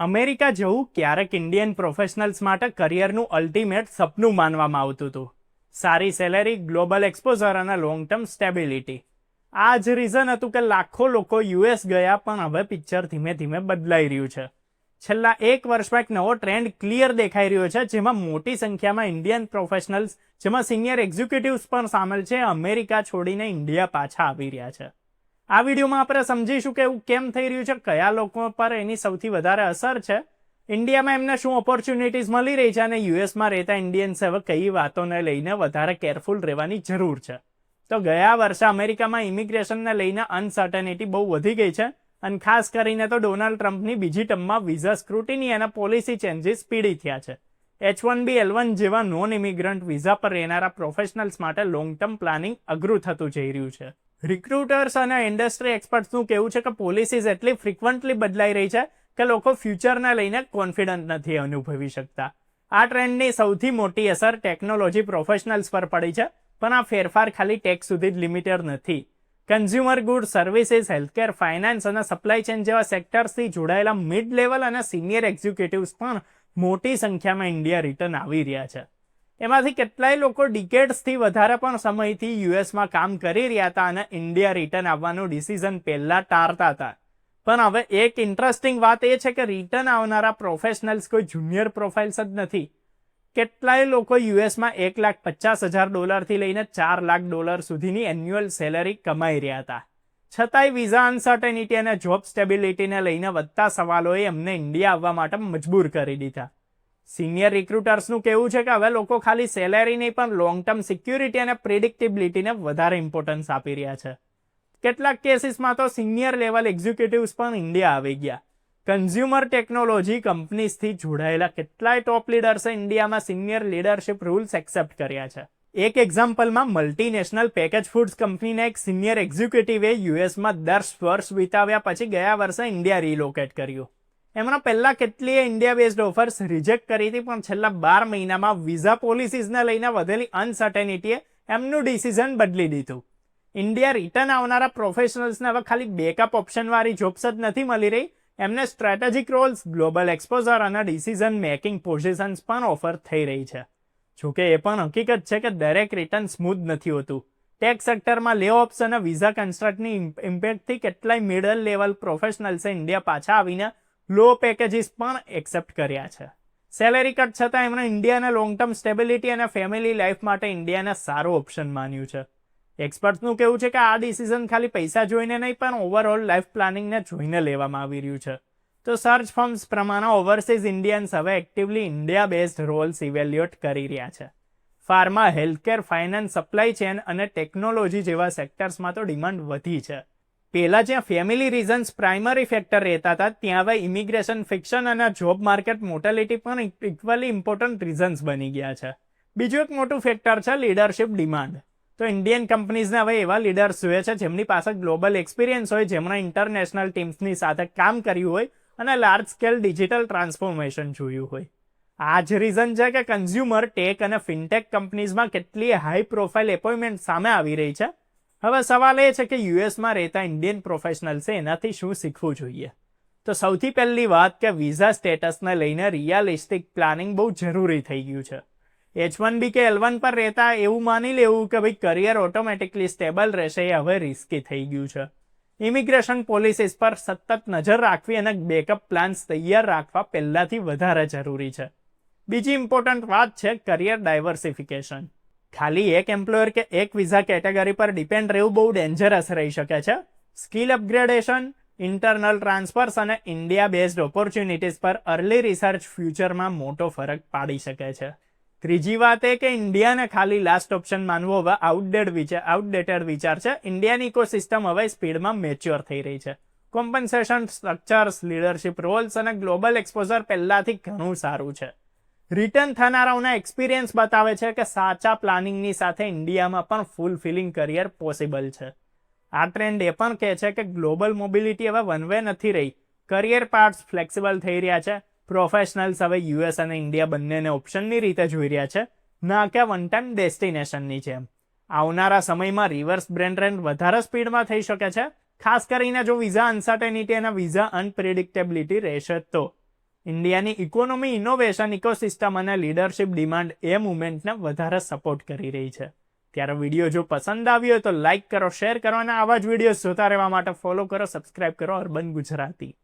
America જવું ક્યારેક Indian professionals માટે કરિયરનું અલ્ટિમેટ સપનું માનવામાં આવતું હતું. સારી સેલેરી ગ્લોબલ એક્સપોઝર અને લોંગ ટર્મ સ્ટેબિલિટી આ જ રીઝન હતું કે લાખો લોકો યુએસ ગયા પણ હવે પિક્ચર ધીમે ધીમે બદલાઈ રહ્યું છે. છેલ્લા એક વર્ષમાં એક નવો ટ્રેન્ડ ક્લિયર દેખાઈ રહ્યો છે, જેમાં મોટી સંખ્યામાં ઇન્ડિયન પ્રોફેશનલ્સ જેમાં સિનિયર એક્ઝિક્યુટિવ્સ પણ સામેલ છે, અમેરિકા છોડીને ઇન્ડિયા પાછા આવી રહ્યા છે. આ વિડીયોમાં આપણે સમજીશું કે એવું કેમ થઈ રહ્યું છે, કયા લોકો પર એની સૌથી વધારે અસર છે. ઇન્ડિયામાં એમને શું ઓપોર્ચ્યુનિટીઝ મળી રહી છે અને યુએસમાં રહેતા ઇન્ડિયન્સ હવે કઈ વાતોને લઈને વધારે કેરફુલ રહેવાની જરૂર છે. તો ગયા વર્ષે અમેરિકામાં ઇમિગ્રેશનને લઈને અનસર્ટનિટી બહુ વધી ગઈ છે અને ખાસ કરીને તો ડોનાલ્ડ ટ્રમ્પની બીજી ટર્મમાં વિઝા સ્ક્રુટિની અને પોલિસી ચેન્જીસ પીડી થયા છે. H one B, L one જેવા નોન ઇમિગ્રન્ટ વિઝા પર રહેનારા પ્રોફેશનલ્સ માટે લોંગ ટર્મ પ્લાનિંગ અઘરું થતું જઈ રહ્યું છે. રિક્રુટર્સ અને ઇન્ડસ્ટ્રી એક્સપર્ટ્સનું કહેવું છે કે પોલિસીઝ એટલી ફ્રિકવન્ટલી બદલાઈ રહી છે કે લોકો ફ્યુચરને લઈને કોન્ફિડન્ટ નથી અનુભવી શકતા. આ ટ્રેન્ડની સૌથી મોટી અસર ટેકનોલોજી પ્રોફેશનલ્સ પર પડી છે, પણ આ ફેરફાર ખાલી ટેક સુધી જ લિમિટેડ નથી. Consumer good services healthcare finance અને સપ્લાય ચેન જેવા સેક્ટર્સથી જોડાયેલા મિડ લેવલ અને સિનિયર એક્ઝિક્યુટિવ્સ પણ મોટી સંખ્યામાં ઇન્ડિયા રિટર્ન આવી રહ્યા છે. એમાંથી કેટલાય લોકો ડિકેટ્સથી વધારે પણ સમયથી યુએસમાં કામ કરી રહ્યા હતા અને ઇન્ડિયા રિટર્ન આવવાનું ડિસિઝન પહેલાં ટાળતા હતા. પણ હવે એક ઇન્ટરેસ્ટિંગ વાત એ છે કે રિટર્ન આવનારા પ્રોફેશનલ્સ કોઈ જુનિયર પ્રોફાઇલ્સ જ નથી. કેટલાય લોકો યુએસમાં એક લાખ પચાસ હજાર ડોલરથી લઈને ચાર લાખ ડોલર સુધીની એન્યુઅલ સેલરી કમાઈ રહ્યા હતા. છતાંય વિઝા અનસર્ટેનિટી અને જોબ સ્ટેબિલિટીને લઈને વધતા સવાલોએ અમને ઇન્ડિયા આવવા માટે મજબૂર કરી દીધા. સિનિયર રિક્રુટર્સનું કહેવું છે કે હવે લોકો ખાલી સેલેરી નહીં, પણ લોંગ ટર્મ સિક્યુરિટી અને પ્રિડિક્ટેબિલિટીને વધારે ઇમ્પોર્ટન્સ આપી રહ્યા છે. કેટલાક કેસીસમાં તો સિનિયર લેવલ એક્ઝિક્યુટિવ્સ પણ ઇન્ડિયા આવી ગયા. કન્ઝ્યુમર ટેકનોલોજી કંપનીઝથી જોડાયેલા કેટલાય ટોપ લીડર્સે ઇન્ડિયામાં સિનિયર લીડરશિપ રૂલ્સ એક્સેપ્ટ કર્યા છે. એક એક્ઝામ્પલમાં મલ્ટીનેશનલ પેકેજ ફૂડ્સ કંપનીના એક સિનિયર એક્ઝિક્યુટિવે યુએસમાં દસ વર્ષ વિતાવ્યા, પછી ગયા વર્ષે ઇન્ડિયા રિલોકેટ કર્યું. એમના પહેલાં કેટલીય ઇન્ડિયા બેઝડ ઓફર્સ રિજેક્ટ કરી હતી, પણ છેલ્લા બાર મહિનામાં વિઝા પોલિસીઝને લઈને વધેલી અનસર્ટેનિટીએ એમનું ડિસિઝન બદલી દીધું. ઇન્ડિયા રિટર્ન આવનારા પ્રોફેશનલ્સને હવે ખાલી બેકઅપ ઓપ્શનવાળી જોબ્સ જ નથી મળી રહી. એમને સ્ટ્રેટેજિક રોલ્સ ગ્લોબલ એક્સપોઝર અને ડિસિઝન મેકિંગ પોઝિશન્સ પણ ઓફર થઈ રહી છે. જોકે એ પણ હકીકત છે કે દરેક રિટર્ન સ્મૂથ નથી હોતું. ટેક સેક્ટરમાં લે ઓપ્સ અને વિઝા કન્સ્ટ્રક્ટની ઇમ્પેક્ટથી કેટલાય મિડલ લેવલ પ્રોફેશનલ્સે ઇન્ડિયા પાછા આવીને લો પેકેજીસ પણ એક્સેપ્ટ કર્યા છે. સેલેરી કટ છતાં એમણે ઇન્ડિયાને લોંગ ટર્મ સ્ટેબિલિટી અને ફેમિલી લાઈફ માટે ઇન્ડિયાને સારો ઓપ્શન માન્યું છે. એક્સપર્ટ્સનું કહેવું છે કે આ ડિસિઝન ખાલી પૈસા જોઈને નહીં, પણ ઓવરઓલ લાઈફ પ્લાનિંગને જોઈને લેવામાં આવી રહ્યું છે. તો સર્ચ ફર્મ્સ પ્રમાણે ઓવરસીઝ ઇન્ડિયન્સ હવે actively India based roles evaluate કરી રહ્યા છે. Pharma healthcare finance supply chain અને ટેકનોલોજી જેવા સેક્ટર્સમાં તો ડિમાન્ડ વધી છે. પહેલાં જ્યાં ફેમિલી રીઝન્સ પ્રાઇમરી ફેક્ટર રહેતા હતા, ત્યાં હવે ઇમિગ્રેશન ફિક્શન અને જોબ માર્કેટ મોટેલિટી પણ ઇક્વલી ઇમ્પોર્ટન્ટ રીઝન્સ બની ગયા છે. બીજું એક મોટું ફેક્ટર છે લીડરશિપ ડિમાન્ડ તો ઇન્ડિયન કંપનીઝને હવે એવા લીડર્સ જોઈએ છે જેમની પાસે ગ્લોબલ એક્સપિરિયન્સ હોય, જેમણે ઇન્ટરનેશનલ ટીમ્સની સાથે કામ કર્યું હોય અને લાર્જ સ્કેલ ડિજિટલ ટ્રાન્સફોર્મેશન જોયું હોય. આ જ રીઝન છે કે કન્ઝ્યુમર ટેક અને ફિનટેક કંપનીઝમાં કેટલી હાઈ પ્રોફાઇલ એપોઇન્ટમેન્ટ સામે આવી રહી છે. હવે સવાલ એ છે કે યુએસમાં રહેતા ઇન્ડિયન પ્રોફેશનલ્સે એનાથી શું શીખવું જોઈએ? તો સૌથી પહેલી વાત કે વિઝા સ્ટેટસને લઈને રિયાલિસ્ટિક પ્લાનિંગ બહુ જરૂરી થઈ ગયું છે. એચ વન બી કે એલ વન પર રહેતા એવું માની લેવું કે ભાઈ કરિયર ઓટોમેટિકલી સ્ટેબલ રહેશે એ હવે રિસ્કી થઈ ગયું છે. ઇમિગ્રેશન પોલિસીસ પર સતત નજર રાખવી અને બેકઅપ પ્લાન્સ તૈયાર રાખવા પહેલાંથી વધારે જરૂરી છે. બીજી ઇમ્પોર્ટન્ટ વાત છે કરિયર ડાયવર્સિફિકેશન. ખાલી એક એમ્પ્લોયર કે એક વિઝા કેટેગરી પર ડિપેન્ડ રહેવું બહુ ડેન્જરસ રહી શકે છે. સ્કિલ અપગ્રેડેશન ઇન્ટરનલ ટ્રાન્સફર્સ અને ઇન્ડિયા બેઝડ ઓપોર્ચ્યુનિટીઝ પર અર્લી રિસર્ચ ફ્યુચરમાં મોટો ફરક પાડી શકે છે. ત્રીજી વાત એ કે ઇન્ડિયાને ખાલી લાસ્ટ ઓપ્શન માનવો હવે આઉટડેડ વિચાર આઉટડેટેડ વિચાર છે. ઇન્ડિયાની ઇકોસિસ્ટમ હવે સ્પીડમાં મેચ્યોર થઈ રહી છે. કોમ્પન્સેશન સ્ટ્રક્ચર્સ લીડરશિપ રોલ્સ અને ગ્લોબલ એક્સપોઝર પહેલાંથી ઘણું સારું છે. રિટર્ન થનારાઓના એક્સપિરિયન્સ બતાવે છે કે સાચા પ્લાનિંગની સાથે ઇન્ડિયામાં પણ ફૂલફિલિંગ કરિયર પોસિબલ છે. આ ટ્રેન્ડ એ પણ કહે છે કે ગ્લોબલ મોબિલિટી હવે વન વે નથી રહી. કરિયર પાર્ટ્સ ફ્લેક્સિબલ થઈ રહ્યા છે. પ્રોફેશનલ્સ હવે યુએસ અને ઇન્ડિયા બંનેને ઓપ્શનની રીતે જોઈ રહ્યા છે. ના કે વન ટાઈમ ડેસ્ટિનેશનની છે આવનારા સમયમાં રિવર્સ બ્રેન્ડ રેન્ડ વધારે સ્પીડમાં થઈ શકે છે. ખાસ કરીને જો વિઝા અનસર્ટેનિટી અને વિઝા અનપ્રિડિક્ટેબિલિટી રહેશે તો. ઇન્ડિયાની ઇકોનોમી ઇનોવેશન ઇકોસિસ્ટમ અને લીડરશિપ ડિમાન્ડ એ મુવમેન્ટને વધારે સપોર્ટ કરી રહી છે. ત્યારે વીડિયો જો પસંદ આવ્યો તો લાઇક કરો, શેર કરો અને આવા જ વીડિયો જોતા રહેવા માટે ફોલો કરો, સબસ્ક્રાઇબ કરો, અર્બન ગુજરાતી.